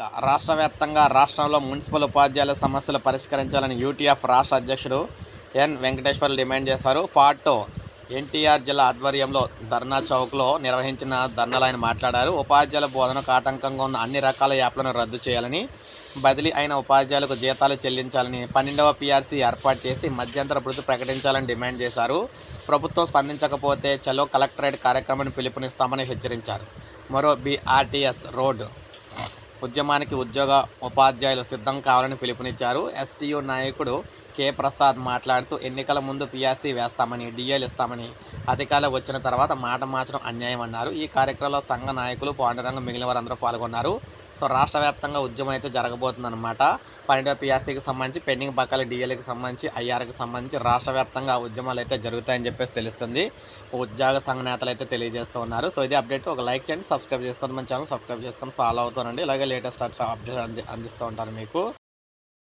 రాష్ట్ర వ్యాప్తంగా రాష్ట్రంలో మున్సిపల్ ఉపాధ్యాయుల సమస్యలు పరిష్కరించాలని యూటీఎఫ్ రాష్ట్ర అధ్యక్షుడు ఎన్. వెంకటేశ్వర్లు డిమాండ్ చేశారు. ఫాటో ఎన్టీఆర్ జిల్లా ఆధ్వర్యంలో ధర్నా చౌక్లో నిర్వహించిన ధర్నాలు ఆయన మాట్లాడారు. ఉపాధ్యాయుల బోధనకు ఆటంకంగా ఉన్న అన్ని రకాల యాప్లను రద్దు చేయాలని బదిలీ అయిన ఉపాధ్యాయులకు జీతాలు చెల్లించాలని పన్నెండవ పీఆర్సీ ఏర్పాటు చేసి మధ్యంతర భృతి ప్రకటించాలని డిమాండ్ చేశారు. ప్రభుత్వం స్పందించకపోతే చలో కలెక్టరేట్ కార్యక్రమాన్ని పిలుపునిస్తామని హెచ్చరించారు. మరో బీఆర్టీఎస్ రోడ్డు ఉద్యమానికి ఉద్యోగ ఉపాధ్యాయులు సిద్ధం కావాలని పిలుపునిచ్చారు. ఎస్టీయు నాయకుడు కె. ప్రసాద్ మాట్లాడుతూ ఎన్నికల ముందు పిఆర్సీ వేస్తామని డిఎల్ ఇస్తామని అధికారులు వచ్చిన తర్వాత మాట మార్చడం అన్యాయం అన్నారు ఈ కార్యక్రమంలో సంఘ నాయకులు పాండురంగ మిగిలిన వారందరూ పాల్గొన్నారు. సో రాష్ట్ర వ్యాప్తంగా ఉద్యమం అయితే జరగబోతుందన్నమాట. పన్నెండవ పిఆర్సీకి సంబంధించి పెండింగ్ పక్కల డిఎల్కి సంబంధించి ఐఆర్కి సంబంధించి రాష్ట్ర వ్యాప్తంగా ఉద్యమాలు అయితే జరుగుతాయని చెప్పేసి తెలుస్తుంది. ఉద్యోగ సంఘ నేతలు అయితే తెలియజేస్తూ ఉన్నారు. సో ఇది అప్డేట్. ఒక లైక్ చేయండి సబ్స్క్రైబ్ చేసుకోండి మన ఛానల్ సబ్స్క్రైబ్ చేసుకొని ఫాలో అవుతానండి ఇలాగే లేటెస్ట్ అప్డేట్ అందిస్తూ ఉంటారు మీకు.